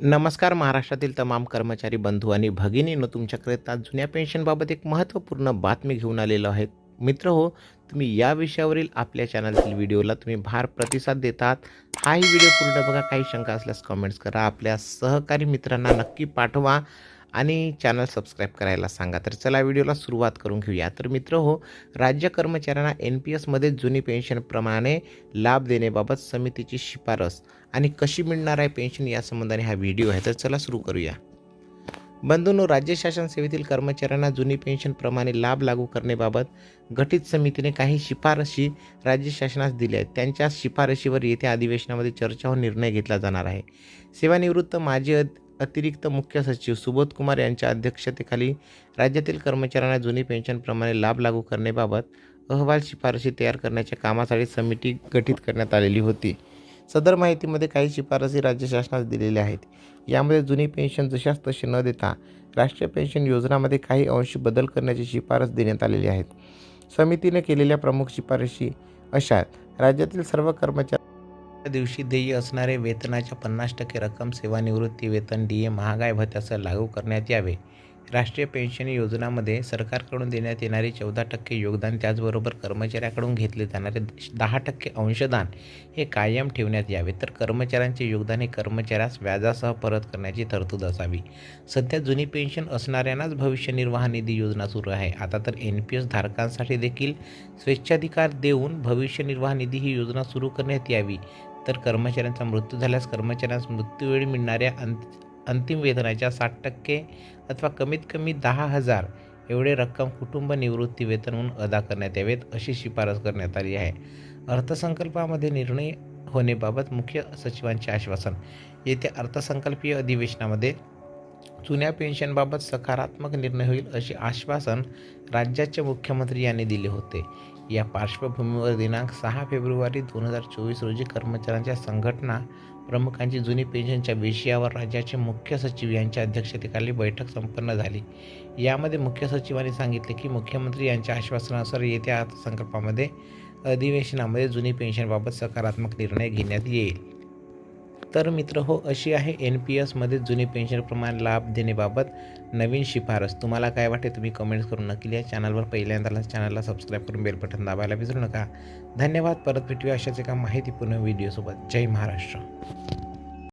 नमस्कार महाराष्ट्रातील तमाम कर्मचारी बंधू आणि भगिनींनो तुमच्याकरिता जुन्या पेन्शनबाबत एक महत्त्वपूर्ण बातमी घेऊन आलेलो आहे. मित्र हो तुम्ही या विषयावरील आपल्या चॅनलतील व्हिडिओला तुम्ही भार प्रतिसाद देतात. हाही व्हिडिओ पूर्ण बघा काही शंका असल्यास कमेंट्स करा. आपल्या सहकारी मित्रांना नक्की पाठवा. आणि चॅनल सबस्क्राईब करायला सांगा. तर चला व्हिडिओला सुरुवात करून घेऊया. तर मित्र हो राज्य कर्मचाऱ्यांना एन पी एसमध्ये जुनी पेन्शनप्रमाणे लाभ देण्याबाबत समितीची शिफारस आणि कशी मिळणार आहे पेन्शन या संबंधाने हा व्हिडिओ आहे. तर चला सुरू करूया. बंधूंनो राज्य शासन सेवेतील कर्मचाऱ्यांना जुनी पेन्शनप्रमाणे लाभ लागू करण्याबाबत गठीत समितीने काही शिफारशी राज्य शासनास दिल्या आहेत. त्यांच्या शिफारशीवर येत्या अधिवेशनामध्ये चर्चा व निर्णय घेतला जाणार आहे. सेवानिवृत्त माजी अतिरिक्त मुख्य सचिव सुबोध कुमार यांच्या अध्यक्षतेखाली राज्यातील कर्मचाऱ्यांना जुनी पेन्शनप्रमाणे लाभ लागू करण्याबाबत अहवाल शिफारशी तयार करण्याच्या कामासाठी समिती गठीत करण्यात आलेली होती. सदर माहितीमध्ये काही शिफारसी राज्य शासनास दिलेल्या आहेत. यामध्ये जुनी पेन्शन जशास तशी न देता राष्ट्रीय पेन्शन योजनामध्ये काही अंश बदल करण्याची शिफारस देण्यात आलेली आहेत समितीने केलेल्या प्रमुख शिफारशी अशा आहेत. राज्यातील सर्व कर्मचारी दिवशी देय असणारे वेतनाच्या पन्नास टक्के रक्कम सेवानिवृत्ती वेतन डी ए महागाई भत्यासह लागू करण्यात यावे. राष्ट्रीय पेन्शन योजनामध्ये सरकारकडून देण्यात येणारे चौदा टक्के योगदान त्याचबरोबर कर्मचाऱ्याकडून घेतले जाणारे दहा टक्के अंशदान हे कायम ठेवण्यात यावे. तर कर्मचाऱ्यांचे योगदान हे कर्मचाऱ्यास व्याजासह परत करण्याची तरतूद असावी. सध्या जुनी पेन्शन असणाऱ्यांनाच भविष्य निर्वाह निधी योजना सुरू आहे. आता तर एन पी एस धारकांसाठी देखील स्वेच्छाधिकार देऊन भविष्य निर्वाह निधी ही योजना सुरू करण्यात यावी. तर कर्मचाऱ्यांचा मृत्यू झाल्यास कर्मचाऱ्यांस मृत्यूवेळी मिळणाऱ्या अंत अंतिम वेतनाच्या साठ टक्के अथवा कमीत कमी दहा हजार एवढे रक्कम कुटुंब निवृत्ती वेतन म्हणून अदा करण्यात यावेत अशी शिफारस करण्यात आली आहे. अर्थसंकल्पामध्ये निर्णय होण्याबाबत मुख्य सचिवांचे आश्वासन. येत्या अर्थसंकल्पीय अधिवेशनामध्ये जुन्या पेन्शनबाबत सकारात्मक निर्णय होईल असे आश्वासन राज्याचे मुख्यमंत्री यांनी दिले होते. या पार्श्वभूमीवर दिनांक सहा फेब्रुवारी दोन हजार चोवीस रोजी कर्मचाऱ्यांच्या संघटना प्रमुखांची जुनी पेन्शनच्या विषयावर राज्याचे मुख्य सचिव यांच्या अध्यक्षतेखाली बैठक संपन्न झाली. यामध्ये मुख्य सचिवांनी सांगितले की मुख्यमंत्री यांच्या आश्वासनानुसार येत्या अर्थसंकल्पामध्ये अधिवेशनामध्ये जुनी पेन्शनबाबत सकारात्मक निर्णय घेण्यात येईल. तर मित्र हो अशी आहे एन पी एसमध्ये जुने पेन्शनप्रमाणे लाभ देण्याबाबत नवीन शिफारस. तुम्हाला काय वाटते तुम्ही कमेंट्स करून नक्की या चॅनलवर पहिल्यांदा चॅनलला सबस्क्राईब करून बेल बटन दाबायला विसरू नका. धन्यवाद. परत भेटूया अशाच एका माहितीपूर्ण व्हिडिओसोबत जय महाराष्ट्र.